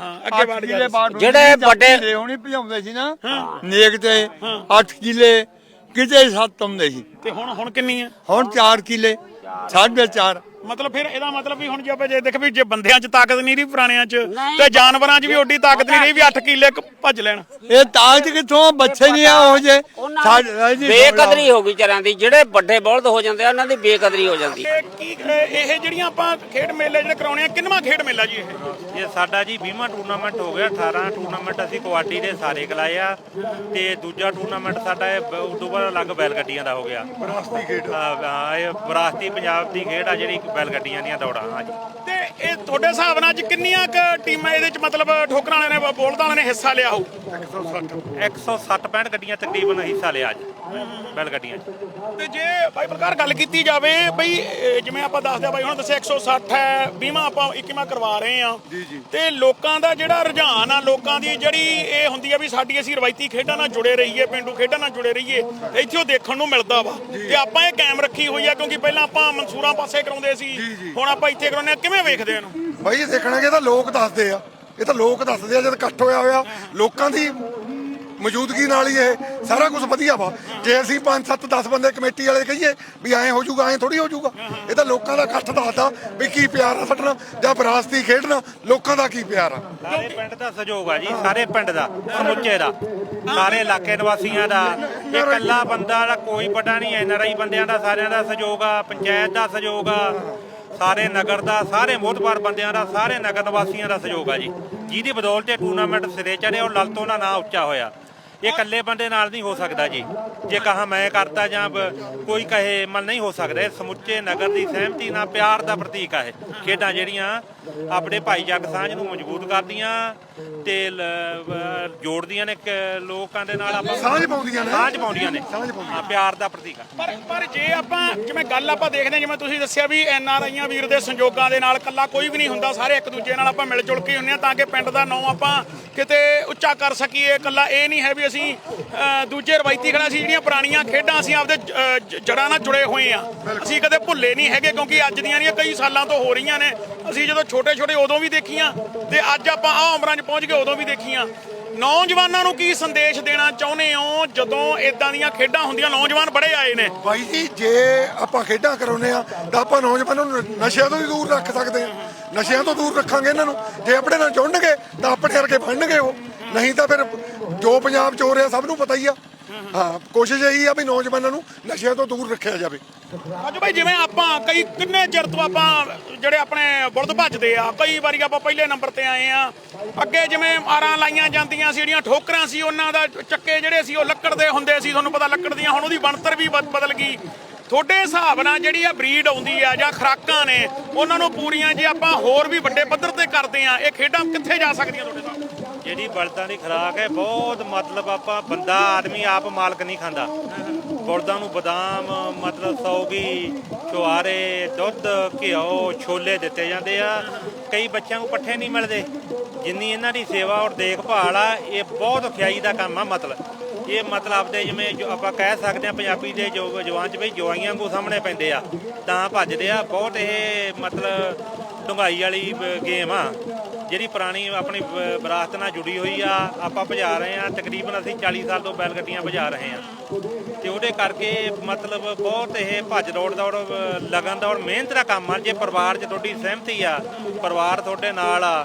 ਹਾਂ ਅੱਗੇ ਵੜ ਜਾ। ਜਿਹੜੇ ਵੱਡੇ- ਜਿਹੜੇ ਹੁਣੀ ਭਜਾਉਂਦੇ ਸੀ ਨਾ ਨੇਕ ਤੇ 8 ਕਿਲੇ ਕਿਤੇ 7 ਹੁੰਦੇ ਸੀ। ਤੇ ਹੁਣ ਹੁਣ ਕਿੰਨੀ ਹੈ? ਹੁਣ 4 ਕਿਲੇ ਸਾਢੇ ਚਾਰ। ਮਤਲਬ ਫਿਰ ਇਹਦਾ ਮਤਲਬ ਵੀ ਹੁਣ ਜੇ ਆਪਾਂ ਜੇ ਦੇਖ ਵੀ ਜੇ ਬੰਦਿਆਂ 'ਚ ਤਾਕਤ ਨਹੀਂ ਰਹੀ ਪੁਰਾਣਿਆਂ 'ਚ। ਤੇ ਜਾਨਵਰਾਂ 'ਚ ਵੀ ਓਡੀ ਤਾਕਤ ਨਹੀਂ ਰਹੀ ਵੀ 8 ਕਿੱਲੇ ਭੱਜ ਲੈਣ। ਇਹ ਤਾਜ ਕਿੱਥੋਂ? ਬੱਚੇ ਨਹੀਂ ਆ ਉਹ ਜੇ। ਬੇਕਦਰੀ ਹੋ ਗਈ ਚਰਾਂ ਦੀ ਜਿਹੜੇ ਵੱਡੇ ਬਲਦ ਹੋ ਜਾਂਦੇ ਆ ਉਹਨਾਂ ਦੀ ਬੇਕਦਰੀ ਹੋ ਜਾਂਦੀ। ਇਹ ਜਿਹੜੀਆਂ ਆਪਾਂ ਖੇਡ ਮੇਲੇ ਜਿਹੜੇ ਕਰਾਉਣੇ ਆ ਕਿੰਨਵਾਂ ਖੇਡ ਮੇਲਾ ਜੀ ਇਹ? ਇਹ ਸਾਡਾ ਜੀ 20ਵਾਂ ਟੂਰਨਾਮੈਂਟ ਹੋ ਗਿਆ 18 ਟੂਰਨਾਮੈਂਟ ਅਸੀਂ ਕੁਆਟੀ ਦੇ ਸਾਰੇ ਕਲਾਏ ਆ ਤੇ ਦੂਜਾ ਟੂਰਨਾਮੈਂਟ ਸਾਡਾ ਇਹ ਉਦੋਂ ਬਾਅਦ ਅਲੱਗ ਬੈਲ ਗੱਡੀਆਂ ਦਾ ਹੋ ਗਿਆ। ਵਿਰਾਸਤੀ ਖੇਡ। ਹਾਂ, ਹਾਂ, ਇਹ ਵਿਰਾਸਤੀ ਪੰਜਾਬ ਦੀ ਖੇਡ ਆ ਜਿਹੜੀ ਬੈਲ ਗੱਡੀਆਂ ਦੀਆਂ ਦੌੜਾਂ ਹਾਂਜੀ। ਤੇ ਇਹ ਤੁਹਾਡੇ ਹਿਸਾਬ ਨਾਲ ਅੱਜ ਕਿੰਨੀਆਂ ਕ ਟੀਮਾਂ ਇਹਦੇ 'ਚ ਮਤਲਬ ਠੋਕਰਾਂ ਵਾਲਿਆਂ ਨੇ ਬੋਲਦਾਂ ਵਾਲਿਆਂ ਨੇ ਹਿੱਸਾ ਲਿਆ ਹੋਊ? 160 65 ਗੱਡੀਆਂ ਤਕਰੀਬਨ ਹਿੱਸਾ ਲਿਆ ਅੱਜ ਬੈਲ ਗੱਡੀਆਂ 'ਚ। ਤੇ ਜੇ ਬਾਈ ਪ੍ਰਕਾਰ ਗੱਲ ਕੀਤੀ ਜਾਵੇ ਬਈ ਇਹ ਜਿਵੇਂ ਆਪਾਂ ਦੱਸਦੇ ਆ ਬਾਈ ਹੁਣ ਦੱਸਿਆ 160 ਹੈ 20ਵਾਂ ਆਪਾਂ 21ਵਾਂ ਕਰਵਾ ਰਹੇ ਆ ਤੇ ਲੋਕਾਂ ਦਾ ਜਿਹੜਾ ਰੁਝਾਨ ਆ ਲੋਕਾਂ ਦੀ ਜਿਹੜੀ ਇਹ ਹੁੰਦੀ ਆ ਵੀ ਸਾਡੀ ਅਸੀਂ ਰਵਾਇਤੀ ਖੇਡਾਂ ਨਾਲ ਜੁੜੇ ਰਹੀਏ ਪਿੰਡੂ ਖੇਡਾਂ ਨਾਲ ਜੁੜੇ ਰਹੀਏ ਇੱਥੇ ਉਹ ਦੇਖਣ ਨੂੰ ਮਿਲਦਾ ਵਾ। ਤੇ ਆਪਾਂ ਇਹ ਕਾਇਮ ਰੱਖੀ ਹੋਈ ਆ ਕਿਉਂਕਿ ਪਹਿਲਾਂ ਆਪਾਂ ਮਨਸੂਰਾਂ ਪਾਸੇ ਕਰਾਉਂਦੇ ਸੀ ਹੁਣ ਆਪਾਂ ਇੱਥੇ ਕਰਾਉਂਦੇ ਆ ਕਿਵੇਂ ਵੇਖਦੇ ਇਹਨੂੰ? ਬਾਈ ਇਹ ਦੇਖਣਾ ਕਿ ਇਹ ਤਾਂ ਲੋਕ ਦੱਸਦੇ ਆ। ਇਹ ਤਾਂ ਲੋਕ ਦੱਸਦੇ ਆ ਜਦ ਇਕੱਠ ਹੋਇਆ ਹੋਇਆ ਲੋਕਾਂ ਦੀ ਮੌਜੂਦਗੀ ਨਾਲ ਹੀ ਇਹ ਸਾਰਾ ਕੁਝ ਵਧੀਆ ਵਾ। ਜੇ ਅਸੀਂ 5 7 10 ਬੰਦੇ ਕਮੇਟੀ ਵਾਲੇ ਕਹੀਏ ਵੀ ਐਂ ਹੋ ਜਾਊਗਾ, ਐਂ ਥੋੜੀ ਹੋ ਜਾਊਗਾ। ਇਹ ਤਾਂ ਲੋਕਾਂ ਦਾ ਇਕੱਠ ਦੱਸਦਾ ਵੀ ਕੀ ਪਿਆਰ ਆ ਸਾਡਾ ਜਾਂ ਵਿਰਾਸਤੀ ਖੇਡਣਾ, ਲੋਕਾਂ ਦਾ ਕੀ ਪਿਆਰ ਆ। ਸਾਰੇ ਪਿੰਡ ਦਾ ਸਹਿਯੋਗ ਆ ਜੀ, ਸਾਰੇ ਪਿੰਡ ਦਾ, ਸਮੁੱਚੇ ਦਾ। ਸਾਰੇ ਇਲਾਕੇ ਨਿਵਾਸੀਆਂ ਦਾ। ਇਹ ਇਕੱਲਾ ਬੰਦਾ ਦਾ ਕੋਈ ਵੱਡਾ ਨਹੀਂ, ਐਨ ਆਰ ਆਈ ਬੰਦਿਆਂ ਦਾ, ਸਾਰਿਆਂ ਦਾ ਸਹਿਯੋਗ ਆ, ਪੰਚਾਇਤ ਦਾ ਸਹਿਯੋਗ ਆ, ਸਾਰੇ ਨਗਰ ਦਾ, ਸਾਰੇ ਮੋਹਤਬਾਰ ਬੰਦਿਆਂ ਦਾ, ਸਾਰੇ ਨਗਰ ਨਿਵਾਸੀਆਂ ਦਾ ਸਹਿਯੋਗ ਆ ਜੀ। ਜਿਹਦੀ ਬਦੌਲਤ ਇਹ ਟੂਰਨਾਮੈਂਟ ਸਿਰੇ ਚੜਿਆ ਉਹ ਲਲਤੋਂ ਦਾ ਨਾਂ ਉੱਚਾ ਹੋਇਆ। ਇਹ ਇਕੱਲੇ ਬੰਦੇ ਨਾਲ ਨਹੀਂ ਹੋ ਸਕਦਾ ਜੀ। ਜੇ ਕਹਾ ਮੈਂ ਕਰਤਾ ਜਾਂ ਕੋਈ ਕਹੇ ਮਨ ਨਹੀਂ ਹੋ ਸਕਦਾ। ਸਮੁੱਚੇ ਨਗਰ ਦੀ ਸਹਿਮਤੀ ਨਾਲ ਪਿਆਰ ਦਾ ਪ੍ਰਤੀਕ ਆ ਇਹ। ਖੇਡਾਂ ਜਿਹੜੀਆਂ ਆਪਣੇ ਭਾਈਚਾਰਕ ਸਾਂਝ ਨੂੰ ਮਜ਼ਬੂਤ ਕਰਦੀਆਂ ਤੇ ਜੋੜਦੀਆਂ ਨੇ ਲੋਕਾਂ ਦੇ ਨਾਲ ਆਪਾਂ ਸਾਂਝ ਪਾਉਂਦੀਆਂ ਨੇ। ਸਾਂਝ ਪਾਉਂਦੀਆਂ ਨੇ। ਹਾਂ, ਪਿਆਰ ਦਾ ਪ੍ਰਤੀਕ ਆ। ਪਰ ਪਰ ਜੇ ਆਪਾਂ ਜਿਵੇਂ ਗੱਲ ਆਪਾਂ ਦੇਖਦੇ ਹਾਂ ਜਿਵੇਂ ਤੁਸੀਂ ਦੱਸਿਆ ਵੀ ਐਨ ਆਰ ਆਈਆਂ ਵੀਰ ਦੇ ਸੰਯੋਗਾਂ ਦੇ ਨਾਲ ਕੱਲਾ ਕੋਈ ਵੀ ਨਹੀਂ ਹੁੰਦਾ ਸਾਰੇ ਇੱਕ ਦੂਜੇ ਨਾਲ ਆਪਾਂ ਮਿਲ ਜੁਲ ਕੇ ਹੁੰਨੇ ਆ ਤਾਂ ਕਿ ਪਿੰਡ ਦਾ ਨਾਂ ਆਪਾਂ ਕਿਤੇ ਉੱਚਾ ਕਰ ਸਕੀਏ। ਕੱਲਾ ਇਹ ਨਹੀਂ ਹੈ ਵੀ ਅਸੀਂ ਦੂਜੇ ਰਵਾਇਤੀ ਖੇਡਾਂ ਸੀ ਜਿਹੜੀਆਂ ਪੁਰਾਣੀਆਂ ਖੇਡਾਂ ਅਸੀਂ ਆਪਦੇ ਅਹ, ਨਾਲ ਜੁੜੇ ਹੋਏ ਆ ਅਸੀਂ ਕਦੇ ਭੁੱਲੇ ਨਹੀਂ ਹੈਗੇ ਕਿਉਂਕਿ ਅੱਜ ਦੀਆਂ ਨਹੀਂ ਕਈ ਸਾਲਾਂ ਤੋਂ ਹੋ ਰਹੀਆਂ ਨੇ ਅਸੀਂ ਜਦੋਂ ਛੋਟੇ ਛੋਟੇ ਉਦੋਂ ਵੀ ਦੇਖੀਆਂ ਤੇ ਅੱਜ ਆਪਾਂ ਆ ਉਮਰਾਂ 'ਚ ਪਹੁੰਚ ਗਏ ਉਦੋਂ ਵੀ ਦੇਖੀਆਂ। ਨੌਜਵਾਨਾਂ ਨੂੰ ਕੀ ਸੰਦੇਸ਼ ਦੇਣਾ ਚਾਹੁੰਦੇ ਹੋ ਜਦੋਂ ਇਦਾਂ ਦੀਆਂ ਖੇਡਾਂ ਹੁੰਦੀਆਂ? ਨੌਜਵਾਨ ਬੜੇ ਆਏ ਨੇ। ਬਾਈ ਜੀ ਜੇ ਆਪਾਂ ਖੇਡਾਂ ਕਰਾਉਨੇ ਆ ਤਾਂ ਆਪਾਂ ਨੌਜਵਾਨਾਂ ਨੂੰ ਨਸ਼ਿਆਂ ਤੋਂ ਵੀ ਦੂਰ ਰੱਖ ਸਕਦੇ ਆ ਨਸ਼ਿਆਂ ਤੋਂ ਦੂਰ ਰੱਖਾਂਗੇ ਇਹਨਾਂ ਨੂੰ। ਜੇ ਆਪਣੇ ਨਾਲ ਜੁੜਨਗੇ ਤਾਂ ਆਪਣੇ ਵਰਗੇ ਬਣਨਗੇ ਉਹ। ਨਹੀਂ ਤਾਂ ਫਿਰ ਜੋ ਪੰਜਾਬ ਚ ਹੋ ਰਿਹਾ ਸਭ ਨੂੰ ਪਤਾ ਹੀ ਆ। ਹਾਂ, ਕੋਸ਼ਿਸ਼ ਇਹੀ ਆ ਵੀ ਨੌਜਵਾਨਾਂ ਨੂੰ ਨਸ਼ਿਆਂ ਤੋਂ ਦੂਰ ਰੱਖਿਆ ਜਾਵੇ। ਅੱਜ ਭਾਈ ਜਿਵੇਂ ਆਪਾਂ ਕਈ ਕਿੰਨੇ ਚਿਰ ਤੋਂ ਆਪਾਂ ਜਿਹੜੇ ਆਪਣੇ ਬੁਲਦ ਭੱਜਦੇ ਆ, ਕਈ ਵਾਰੀ ਆਪਾਂ ਪਹਿਲੇ ਨੰਬਰ ਤੇ ਆਏ ਆ। ਅੱਗੇ ਜਿਵੇਂ ਆਰਾਂ ਲਾਈਆਂ ਜਾਂਦੀਆਂ ਸੀ, ਜਿਹੜੀਆਂ ਠੋਕਰਾਂ ਸੀ, ਉਹਨਾਂ ਦਾ ਚੱਕੇ ਜਿਹੜੇ ਸੀ, ਉਹ ਲੱਕੜ ਦੇ ਹੁੰਦੇ ਸੀ, ਤੁਹਾਨੂੰ ਪਤਾ ਲੱਕੜ ਦੀਆਂ, ਹੁਣ ਉਹਦੀ ਬਣਤਰ ਵੀ ਬਦਲ ਗਈ। ਤੁਹਾਡੇ ਹਿਸਾਬ ਨਾਲ ਜਿਹੜੀ ਆ ਬਰੀਡ ਆਉਂਦੀ ਆ ਜਾਂ ਖਰਾਕਾਂ ਨੇ, ਉਹਨਾਂ ਨੂੰ ਪੂਰੀਆਂ ਜੇ ਆਪਾਂ ਹੋਰ ਵੀ ਵੱਡੇ ਪੱਧਰ ਤੇ ਕਰਦੇ ਆ, ਇਹ ਖੇਡਾਂ ਕਿੱਥੇ ਜਾ ਸਕਦੀਆਂ ਤੁਹਾਡੇ ਜਿਹੜੀ ਬਲਦਾਂ ਦੀ ਖੁਰਾਕ ਹੈ, ਬਹੁਤ ਮਤਲਬ ਆਪਾਂ ਬੰਦਾ, ਆਦਮੀ ਆਪ ਮਾਲਕ ਨਹੀਂ ਖਾਂਦਾ। ਬਲਦਾਂ ਨੂੰ ਬਦਾਮ, ਮਤਲਬ ਸੌਗੀ ਚੁਆਰੇ ਦੁੱਧ, ਘਿਓ, ਛੋਲੇ ਦਿੱਤੇ ਜਾਂਦੇ ਆ। ਕਈ ਬੱਚਿਆਂ ਨੂੰ ਪੱਠੇ ਨਹੀਂ ਮਿਲਦੇ। ਜਿੰਨੀ ਇਹਨਾਂ ਦੀ ਸੇਵਾ ਔਰ ਦੇਖਭਾਲ ਆ, ਇਹ ਬਹੁਤ ਖਿਆਈ ਦਾ ਕੰਮ ਆ ਮਤਲਬ। ਇਹ ਮਤਲਬ ਆਪਦੇ ਜਿਵੇਂ ਜੋ ਆਪਾਂ ਕਹਿ ਸਕਦੇ ਆ ਪੰਜਾਬੀ ਦੇ ਜੋ ਜਵਾਨ ਚ ਵੀ ਜਵਾਈਆਂ ਕੋ ਸਾਹਮਣੇ ਪੈਂਦੇ ਆ, ਤਾਂ ਭੱਜਦੇ ਆ। ਬਹੁਤ ਇਹ ਮਤਲਬ ਡੁੰਗਾਈ ਵਾਲੀ ਗੇਮ ਆ। ਜਿਹੜੀ ਪੁਰਾਣੀ ਆਪਣੀ ਵਿਰਾਸਤ ਨਾਲ ਜੁੜੀ ਹੋਈ ਆ, ਆਪਾਂ ਭਜਾ ਰਹੇ ਆ, ਤਕਰੀਬਨ ਅਸੀਂ 40 ਸਾਲ ਤੋਂ ਬੈਲ ਗੱਡੀਆਂ ਭਜਾ ਰਹੇ ਆ। ਤੇ ਉਹਦੇ ਕਰਕੇ ਮਤਲਬ ਬਹੁਤ ਇਹ ਭੱਜ ਦੌੜ ਦਾ ਔਰ ਲਗਨ ਦਾ ਔਰ ਮਿਹਨਤ ਦਾ ਕੰਮ ਆ। ਜੇ ਪਰਿਵਾਰ 'ਚ ਤੁਹਾਡੀ ਸਹਿਮਤੀ ਆ, ਪਰਿਵਾਰ ਤੁਹਾਡੇ ਨਾਲ ਆ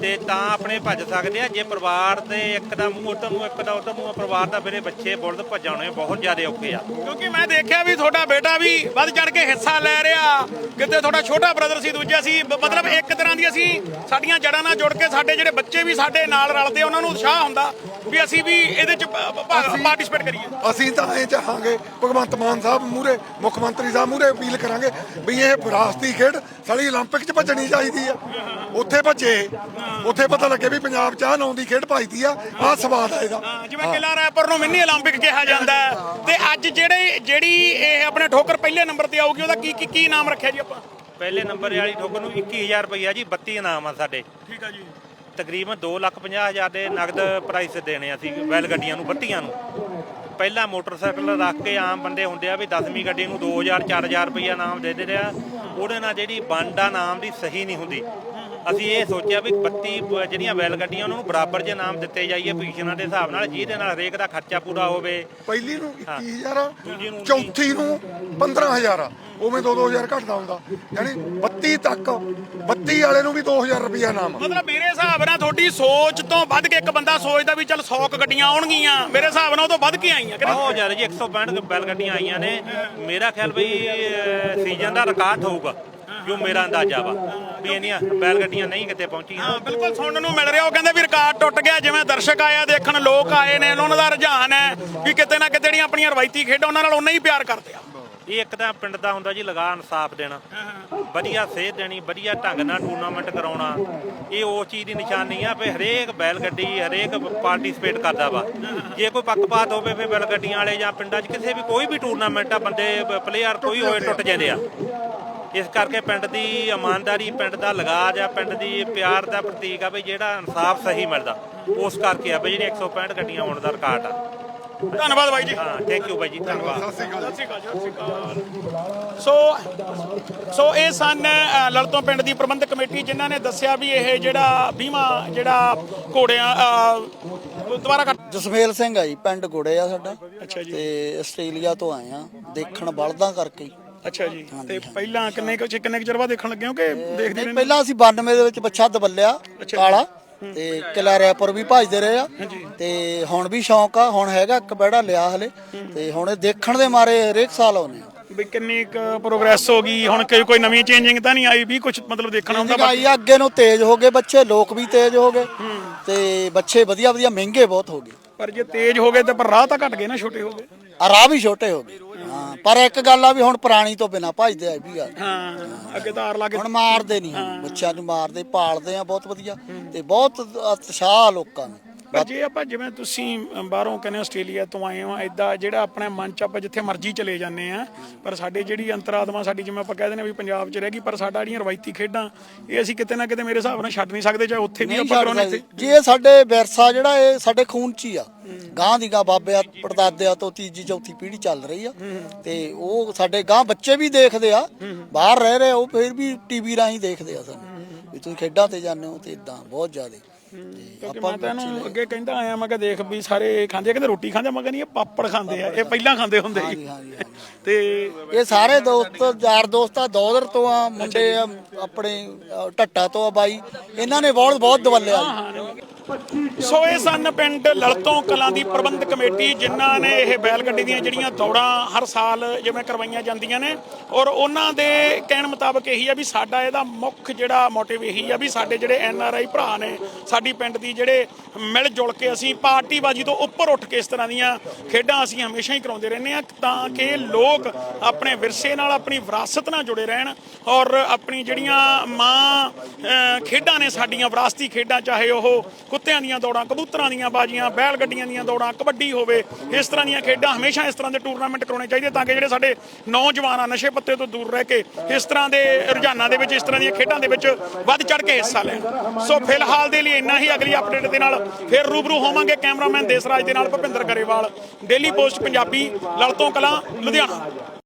ਤੇ ਤਾਂ ਆਪਣੇ ਭੱਜ ਸਕਦੇ ਆ ਜੇ ਪਰਿਵਾਰ ਤੇ ਇੱਕ ਦਾ ਮੂੰਹ ਉੱਧਰ ਨੂੰ ਇੱਕ ਦਾ ਉੱਧਰ ਨੂੰ ਆ, ਪਰਿਵਾਰ ਦਾ ਫਿਰ ਇਹ ਬੱਚੇ ਬੁਲਦ ਭਜਾਉਣੇ ਬਹੁਤ ਜ਼ਿਆਦਾ ਔਖੇ ਆ ਕਿਉਂਕਿ ਮੈਂ ਦੇਖਿਆ ਵੀ ਤੁਹਾਡਾ ਬੇਟਾ ਵੀ ਵੱਧ ਚੜ ਕੇ ਹਿੱਸਾ ਲੈ ਰਿਹਾ ਕਿਤੇ ਤੁਹਾਡਾ ਛੋਟਾ ਬ੍ਰਦਰ ਸੀ ਦੂਜਾ ਸੀ ਬ- ਮਤਲਬ ਇੱਕ ਤਰ੍ਹਾਂ ਦੀ ਅਸੀਂ ਸਾਡੀਆਂ ਜੜਾਂ ਨਾਲ ਜੁੜ ਕੇ ਸਾਡੇ ਜਿਹੜੇ ਬੱਚੇ ਵੀ ਸਾਡੇ ਨਾਲ ਰਲਦੇ ਉਹਨਾਂ ਨੂੰ ਉਤਸ਼ਾਹ ਹੁੰਦਾ ਵੀ ਅਸੀਂ ਵੀ ਇਹਦੇ ਚ ਪਾਰਟਿਸਿਪੇਟ ਕਰੀਏ ਅਸੀਂ ਤਾਂ ਇਹ ਚਾਹਾਂਗੇ ਭਗਵੰਤ ਮਾਨ ਸਾਹਿਬ ਮੂਰੇ ਮੁੱਖ ਮੰਤਰੀ ਸਾਹਿਬ ਮੂਰੇ ਅਪੀਲ ਕਰਾਂਗੇ ਵੀ ਇਹ ਵਿਰਾਸਤੀ ਖੇਡ ਸਾਡੀ 올림픽 'ਚ ਭੱਜਣੀ ਚਾਹੀਦੀ ਆ ਉੱਥੇ ਭੱਜੇ ਉੱਥੇ ਪਤਾ ਲੱਗੇ ਵੀ ਪੰਜਾਬ 'ਚ ਆਹ ਨਾਂ ਦੀ ਖੇਡ ਭੱਜਦੀ ਆ ਆਹ ਸਵਾਦ ਆ ਇਹਦਾ ਹਾਂ, ਜਿਵੇਂ ਕਿਲਾ ਰਾਏਪੁਰ ਨੂੰ ਮਿੰਨੀ 올림픽 ਕਿਹਾ ਜਾਂਦਾ ਹੈ ਤੇ ਅੱਜ ਜਿਹੜੇ ਜਿਹੜੀ ਇਹ ਆਪਣੇ ਠੋਕਰ ਪਹਿਲੇ ਨੰਬਰ ਤੇ ਆਊਗੀ ਉਹਦਾ ਕੀ ਕੀ ਕੀ ਨਾਮ ਰੱਖਿਆ ਜੀ ਆਪਾਂ ਪਹਿਲੇ ਨੰਬਰ ਵਾਲੀ ਠੋਕਰ ਨੂੰ 21000 ਰੁਪਈਆ ਜੀ 32 ਇਨਾਮ ਆ ਸਾਡੇ ਠੀਕ ਆ ਜੀ ਤਕਰੀਬਨ 2,50,000 ਦੇ ਨਗਦ ਪ੍ਰਾਈਸ ਦੇਣੇ ਅਸੀਂ ਬੈਲ ਗੱਡੀਆਂ ਨੂੰ ਬੱਤੀਆਂ ਨੂੰ ਪਹਿਲਾਂ ਮੋਟਰਸਾਈਕਲ ਰੱਖ ਕੇ ਆਮ ਬੰਦੇ ਹੁੰਦੇ ਆ ਵੀ 10ਵੀਂ ਗੱਡੀ ਨੂੰ 2,000 4,000 ਰੁਪਈਆ ਨਾਮ ਦੇ ਦਿੰਦੇ ਆ ਉਹਦੇ ਨਾਲ ਜਿਹੜੀ ਵੰਡ ਆ ਨਾਮ ਦੀ ਸਹੀ ਨਹੀਂ ਹੁੰਦੀ ਅਸੀਂ ਇਹ ਸੋਚਿਆ ਵੀ 32 ਬ- ਜਿਹੜੀਆਂ ਬੈਲ ਗੱਡੀਆਂ ਉਹਨਾਂ ਨੂੰ ਬਰਾਬਰ ਜੇ ਨਾਮ ਦਿੱਤੇ ਜਾਈਏ ਪੋਜੀਸ਼ਨਾਂ ਦੇ ਹਿਸਾਬ ਨਾਲ ਜਿਹਦੇ ਨਾਲ ਹਰੇਕ ਦਾ ਖਰਚਾ ਪੂਰਾ ਹੋਵੇ। ਪਹਿਲੀ ਨੂੰ 21000 ਆ ਦੂਜੀ ਨੂੰ ਚੌਥੀ ਨੂੰ 15000 ਆ ਉਵੇਂ 2-2000 ਘਟਦਾ ਹੁੰਦਾ। ਯਾਨੀ 32 ਤੱਕ 32 ਵਾਲੇ ਨੂੰ ਵੀ 2000 ਰੁਪਇਆ ਨਾਮ ਮਤਲਬ ਮੇਰੇ ਹਿਸਾਬ ਨਾਲ ਤੁਹਾਡੀ ਸੋਚ ਤੋਂ ਵੱਧ ਕੇ ਇੱਕ ਬੰਦਾ ਸੋਚਦਾ ਵੀ ਚੱਲ 100 ਕੁ ਗੱਡੀਆਂ ਆਉਣਗੀਆਂ। ਮੇਰੇ ਹਿਸਾਬ ਨਾਲ ਉਹ ਤੋਂ ਵੱਧ ਕੇ ਆਈਆਂ? ਬਹੁਤ ਜ਼ਿਆਦਾ ਜੀ 165 ਬੈਲ ਗੱਡੀਆਂ ਆਈਆਂ ਨੇ। ਮੇਰਾ ਖਿਆਲ ਬਈ ਸੀਜ਼ਨ ਦਾ ਰਿਕਾਰਡ ਹੋਊਗਾ। ਜੋ ਮੇਰਾ ਅੰਦਾਜ਼ਾ ਵਾ ਵੀ ਇੰਨੀਆਂ ਬੈਲ ਗੱਡੀਆਂ ਨਹੀਂ ਕਿਤੇ ਪਹੁੰਚੀਆਂ। ਹਾਂ ਬਿਲਕੁਲ ਸੁਣਨ ਨੂੰ ਮਿਲ ਰਿਹਾ। ਉਹ ਕਹਿੰਦੇ ਵੀ ਰਿਕਾਰਡ ਟੁੱਟ ਗਿਆ ਜਿਵੇਂ ਦਰਸ਼ਕ ਆਇਆ ਦੇਖਣ ਲੋਕ ਆਏ ਨੇ ਉਹਨਾਂ ਦਾ ਰੁਝਾਨ ਹੈ ਵੀ ਕਿਤੇ ਨਾ ਕਿਤੇ ਜਿਹੜੀਆਂ ਆਪਣੀਆਂ ਰਵਾਇਤੀ ਖੇਡਾਂ ਉਹਨਾਂ ਨਾਲ ਉਹਨਾਂ ਹੀ ਪਿਆਰ ਕਰਦੇ ਆ। ਇਹ ਇੱਕ ਤਾਂ ਪਿੰਡ ਦਾ ਹੁੰਦਾ ਜੀ ਲਗਾ ਇਨਸਾਫ ਦੇਣਾ। ਵਧੀਆ ਸੇਧ ਦੇਣੀ ਵਧੀਆ ਢੰਗ ਨਾਲ ਟੂਰਨਾਮੈਂਟ ਕਰਾਉਣਾ। ਇਹ ਉਹ ਚੀਜ਼ ਦੀ ਨਿਸ਼ਾਨੀ ਆ ਵੀ ਹਰੇਕ ਬੈਲ ਗੱਡੀ ਹਰੇਕ ਪਾਰਟਿਸਿਪੇਟ ਕਰਦਾ ਵਾ। ਜੇ ਕੋਈ ਪੱਖਪਾਤ ਹੋਵੇ ਫਿਰ ਬੈਲ ਗੱਡੀਆਂ ਵਾਲੇ ਜਾਂ ਪਿੰਡਾਂ 'ਚ ਕਿਸੇ ਵੀ ਕੋਈ ਵੀ ਟੂਰਨਾਮੈਂਟ ਆ ਬੰਦੇ ਪਲੇਅਰ ਕੋਈ ਹੋਏ ਟੁੱਟ ਜਾਂਦੇ ਆ। ਇਸ ਕਰਕੇ ਪਿੰਡ ਦੀ ਇਮਾਨਦਾਰੀ ਪਿੰਡ ਦਾ ਲਗਾਜ ਆ ਪਿੰਡ ਦੀ ਪਿਆਰ ਦਾ ਪ੍ਰਤੀਕ ਆ ਵੀ ਜਿਹੜਾ ਇਨਸਾਫ ਸਹੀ ਮਿਲਦਾ। ਉਸ ਕਰਕੇ ਆ ਵੀ ਜਿਹੜੀ 165 ਗੱਡੀਆਂ ਆਉਣ ਦਾ ਰਿਕਾਰਡ ਆ। ਧੰਨਵਾਦ ਬਾਈ ਜੀ। ਹਾਂ ਥੈਂਕ ਯੂ ਬਾਈ ਜੀ ਧੰਨਵਾਦ। ਸਤਿ ਸ਼੍ਰੀ ਅਕਾਲ ਸੋ ਸੋ ਇਹ ਸਨ ਲਲਤੋਂ ਪਿੰਡ ਦੀ ਪ੍ਰਬੰਧਕ ਕਮੇਟੀ ਜਿਨ੍ਹਾਂ ਨੇ ਦੱਸਿਆ ਵੀ ਇਹ ਜਿਹੜਾ ਬੀਮਾ ਜਿਹੜਾ ਘੋੜਿਆਂ ਦੁਬਾਰਾ ਕਰ ਜਸਮੇਲ ਸਿੰਘ ਆ ਜੀ ਪਿੰਡ ਗੁੜੇ ਆ ਸਾਡਾ। ਤੇ ਆਸਟ੍ਰੇਲੀਆ ਤੋਂ ਆਏ ਆ। ਦੇਖਣ ਬਲਦਾਂ ਕਰਕੇ। ਅੱਛਾ ਜੀ। ਤੇ ਪਹਿਲਾਂ ਕਿੰਨੇ ਕੁ ਕਿੰਨੇ ਕੁ ਚਿਰ ਬਾਅਦ ਦੇਖਣ ਲੱਗੇ ਹੋ ਕਿ ਦੇਖਦੇ ਨਹੀਂ, ਪਹਿਲਾਂ ਅਸੀਂ 92 ਦੇ ਵਿੱਚ ਬੱਚਾ ਦਬੱਲਿਆ ਕਾਲਾ। ਤੇ ਕਿਲਾ ਰੈਪਰ ਵੀ ਭਜਦੇ ਰਹੇ ਆ। ਤੇ ਹੁਣ ਵੀ ਸ਼ੌਂਕ ਆ ਹੁਣ ਹੈਗਾ ਇੱਕ ਬੈੜਾ ਲਿਆ ਹਲੇ। ਤੇ ਹੁਣ ਇਹ ਦੇਖਣ ਦੇ ਮਾਰੇ ਹਰੇਕ ਸਾਲ ਆਉਨੇ ਆ। ਵੀ ਕਿੰਨੀ ਕੁ ਪ੍ਰੋਗਰੈਸ ਹੋ ਗਈ ਹੁਣ ਕੋਈ ਕੋਈ ਨਵੀਂ ਚੇਂਜਿੰਗ ਤਾਂ ਨਹੀਂ ਆਈ ਵੀ ਕੁਝ ਮਤਲਬ ਦੇਖਣਾ ਹੁੰਦਾ ਆਈ ਆ, ਅੱਗੇ ਨੂੰ ਤੇਜ਼ ਹੋ ਗਏ ਬੱਚੇ ਲੋਕ ਵੀ ਤੇਜ਼ ਹੋ ਗਏ। ਤੇ ਬੱਚੇ ਵਧੀਆ ਵਧੀਆ ਮਹਿੰਗੇ ਬਹੁਤ ਹੋ ਗਏ। ਪਰ ਜੇ ਤੇਜ਼ ਹੋ ਗਏ ਤਾਂ ਪਰ ਰਾਹ ਤਾਂ ਘਟ ਗਏ ਨਾ ਛੋਟੇ ਹੋ ਗਏ। ਆ ਰਾਹ ਵੀ ਛੋਟੇ ਹੋ ਗਏ। ਹਾਂ ਪਰ ਇੱਕ ਗੱਲ ਆ ਵੀ ਹੁਣ ਪੁਰਾਣੀ ਤੋਂ ਬਿਨਾ ਭਜਦੇ ਆ ਇਹ ਵੀ ਗੱਲ। ਹਾਂ ਅੱਗੇ ਤਾਂ ਆਰ ਲਾ ਕੇ ਹੁਣ ਮਾਰਦੇ ਨਹੀਂ। ਬੱਚਿਆਂ ਨੂੰ ਮਾਰਦੇ ਪਾਲਦੇ ਆ ਬਹੁਤ ਵਧੀਆ। ਤੇ ਬਹੁਤ ਉਤਸ਼ਾਹ ਲੋਕਾਂ ਨੂੰ। ਪਰ ਜੇ ਆਪਾਂ ਜਿਵੇਂ ਤੁਸੀਂ ਬਾਹਰੋਂ ਕਹਿੰਦੇ ਆਸਟ੍ਰੇਲੀਆ ਤੋਂ ਆਏ ਹੋ ਐਦਾਂ ਜਿਹੜਾ ਆਪਣੇ ਮਨ ਚ ਆਪਾਂ ਜਿੱਥੇ ਮਰਜ਼ੀ ਚਲੇ ਜਾਂਦੇ ਆ ਪਰ ਸਾਡੇ ਜਿਹੜੀ ਅੰਤਰਾਤਮਾ ਸਾਡੀ ਜਿਵੇਂ ਆਪਾਂ ਕਹਿੰਦੇ ਨੇ ਵੀ ਪੰਜਾਬ 'ਚ ਰਹਿ ਗਈ ਪਰ ਸਾਡਾ ਜਿਹੜੀਆਂ ਰਵਾਇਤੀ ਖੇਡਾਂ ਇਹ ਅਸੀਂ ਕਿਤੇ ਨਾ ਕਿਤੇ ਮੇਰੇ ਹਿਸਾਬ ਨਾਲ ਛੱਡ ਨਹੀਂ ਸਕਦੇ ਚਾਹੇ ਉੱਥੇ ਵੀ ਆਪਾਂ ਕਰਾਉਣੇ ਇੱਥੇ ਜੀ ਇਹ ਸਾਡੇ ਵਿਰਸਾ ਜਿਹੜਾ ਇਹ ਸਾਡੇ ਖੂਨ ਚ ਹੀ ਆ। ਗਾਂ ਦੀ ਗਾਂ ਬਾਬਿਆਂ ਪੜਦਾਦਿਆਂ ਤੋਂ ਤੀਜੀ ਚੌਥੀ ਪੀੜ੍ਹੀ ਚੱਲ ਰਹੀ ਆ। ਤੇ ਉਹ ਸਾਡੇ ਗਾਂ ਬੱਚੇ ਵੀ ਦੇਖਦੇ ਆ ਬਾਹਰ ਰਹਿ ਰਹੇ ਉਹ ਫਿਰ ਵੀ ਟੀਵੀ ਰਾਹੀਂ ਦੇਖਦੇ ਆ ਸਾਨੂੰ। ਵੀ ਤੁਸੀਂ ਖੇਡਾਂ ਤੇ ਜਾਂਦੇ ਹੋ ਤੇ ਇਦਾਂ ਬਹੁਤ ਜ਼ਿਆਦਾ। ਕਿਉਂਕਿ ਮੈਂ ਤਾਂ ਇਹਨੂੰ ਅੱਗੇ ਕਹਿੰਦਾ ਆਇਆ ਮੈਂ ਕਿਹਾ ਦੇਖ ਵੀ ਸਾਰੇ ਖਾਂਦੇ ਆ ਕਹਿੰਦੇ ਰੋਟੀ ਖਾਂਦੇ ਆ। ਮੈਂ ਕਹਿੰਦੀ ਇਹ ਪਾਪੜ ਖਾਂਦੇ ਆ ਇਹ ਪਹਿਲਾਂ ਖਾਂਦੇ ਹੁੰਦੇ ਸੀ। ਤੇ ਇਹ ਸਾਰੇ ਦੋਸਤ ਯਾਰ ਦੋਸਤ ਆ ਦੌਦਰ ਤੋਂ ਆ ਮੁੰਡੇ ਆ ਆਪਣੇ ਅ, ਢੱਟਾ ਤੋਂ ਆ ਬਾਈ ਇਹਨਾਂ ਨੇ ਬਹੁਤ ਬਹੁਤ ਦਵਲਿਆ ਸੋ ਇਹ ਸਨ ਪਿੰਡ ਲਲਤੋਂ ਕਲਾਂ ਦੀ ਪ੍ਰਬੰਧ ਕਮੇਟੀ, ਜਿਨ੍ਹਾਂ ਨੇ ਇਹ ਬੈਲ ਗੱਡੀ ਦੀਆਂ ਜਿਹੜੀਆਂ ਦੌੜਾਂ ਹਰ ਸਾਲ ਜਿਵੇਂ ਕਰਵਾਈਆਂ ਜਾਂਦੀਆਂ ਨੇ। ਔਰ ਉਹਨਾਂ ਦੇ ਕਹਿਣ ਮੁਤਾਬਕ ਇਹੀ ਆ ਵੀ ਸਾਡਾ ਇਹਦਾ ਮੁੱਖ ਜਿਹੜਾ ਮੋਟਿਵ ਇਹੀ ਆ ਵੀ ਸਾਡੇ ਜਿਹੜੇ ਐਨ ਆਰ ਆਈ ਭਰਾ ਨੇ, ਸਾਡੀ ਪਿੰਡ ਦੀ ਜਿਹੜੇ ਮਿਲ ਜੁਲ ਕੇ ਅਸੀਂ ਪਾਰਟੀਬਾਜ਼ੀ ਤੋਂ ਉੱਪਰ ਉੱਠ ਕੇ ਇਸ ਤਰ੍ਹਾਂ ਦੀਆਂ ਖੇਡਾਂ ਅਸੀਂ ਹਮੇਸ਼ਾ ਹੀ ਕਰਾਉਂਦੇ ਰਹਿੰਦੇ ਆ ਤਾਂ ਕਿ ਲੋਕ ਆਪਣੇ ਵਿਰਸੇ ਨਾਲ, ਆਪਣੀ ਵਿਰਾਸਤ ਨਾਲ ਜੁੜੇ ਰਹਿਣ ਔਰ ਆਪਣੀ ਜਿਹੜੀਆਂ ਮਾਂ ਖੇਡਾਂ ਨੇ ਸਾਡੀਆਂ, ਵਿਰਾਸਤੀ ਖੇਡਾਂ, ਚਾਹੇ ਉਹ ਕੁੱਤਿਆਂ ਦੀਆਂ ਦੌੜਾਂ, ਕਬੂਤਰਾਂ ਦੀਆਂ ਬਾਜੀਆਂ, ਬੈਲ ਗੱਡੀਆਂ ਦੀਆਂ ਦੌੜਾਂ, ਕਬੱਡੀ ਹੋਵੇ, ਇਸ ਤਰ੍ਹਾਂ ਦੀਆਂ ਖੇਡਾਂ ਹਮੇਸ਼ਾ ਇਸ ਤਰ੍ਹਾਂ ਦੇ ਟੂਰਨਾਮੈਂਟ ਕਰਾਉਣੇ ਚਾਹੀਦੇ ਤਾਂ ਕਿ ਜਿਹੜੇ ਸਾਡੇ ਨੌਜਵਾਨ ਆ ਨਸ਼ੇ ਪੱਤੇ ਤੋਂ ਦੂਰ ਰਹਿ ਕੇ ਇਸ ਤਰ੍ਹਾਂ ਦੇ ਰੁਝਾਨਾਂ ਦੇ ਵਿੱਚ, ਇਸ ਤਰ੍ਹਾਂ ਦੀਆਂ ਖੇਡਾਂ ਦੇ ਵਿੱਚ ਵੱਧ ਚੜ ਕੇ ਹਿੱਸਾ ਲੈਣ। ਸੋ ਫਿਲਹਾਲ ਦੇ ਲਈ ਇੰਨਾ ਹੀ, ਅਗਲੀ ਅਪਡੇਟ ਦੇ ਨਾਲ ਫਿਰ ਰੂਬਰੂ ਹੋਵਾਂਗੇ ਕੈਮਰਾਮੈਨ ਦੇਸਰਾਜ ਦੇ ਨਾਲ ਭੁਪਿੰਦਰ ਗਰੇਵਾਲ ਡੇਲੀ ਪੋਸਟ ਪੰਜਾਬੀ, ਲਲਤੋਂ ਕਲਾਂ, ਲੁਧਿਆਣਾ।